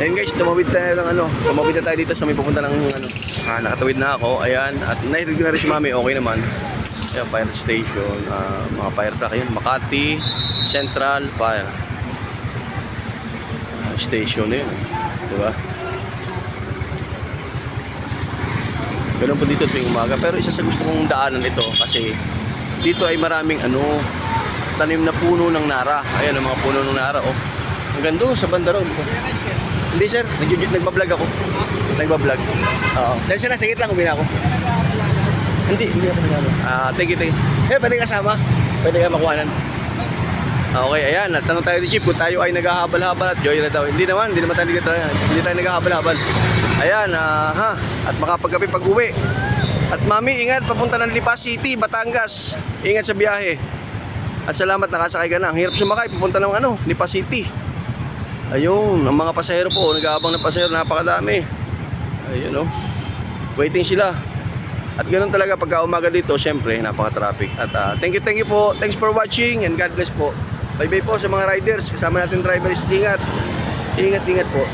Ayun guys, tumawid tayo ng ano, tumawid na tayo dito sa may pupunta ng ano. Ah, nakatawid na ako, ayan. At nahirig na rin si mami, okay naman. Ayan, fire station, ah, mga fire truck yun. Makati, Central, Fire ah, Station yun. Diba? Ganun po dito tuwing umaga. Pero isa sa gusto kong daanan ito kasi dito ay maraming ano, tanim na puno ng nara. Ayan ang mga puno ng nara. Oh. Ang ganda oh, sa banda ron. Hindi sir, nag nagbablog ako. Nagbablog. Oo. Sensya na, sagit lang, uwi na ako. Hindi, hindi ako nagano. Ah, thank you, thank you. Eh, pwede kasama? Pwede ka makuhanan? Okay, ayan. At tanong tayo ni Chief kung tayo ay naghahabal-habal at joyride daw. Hindi naman, hindi naman tayo, nag- hindi tayo naghahabal-habal. Ayan, ah, ha. At makapagkape pag uwi. At mami, ingat, papunta ng Lipa City, Batangas. Ingat sa biyahe. At salamat, nakasakay ka na. Ang hirap sumakay, papunta ng ano, Lipa City. Ayun, ang mga pasahero po, nag-aabang ng pasahero, napakadami. Ayun, oh. Waiting sila. At ganun talaga pagka umaga dito, syempre, napaka-traffic. At ah, thank you, thank you po. Thanks for watching and God bless po. Bye-bye po sa mga riders. Kasama natin drivers. Ingat. Ingat, ingat po.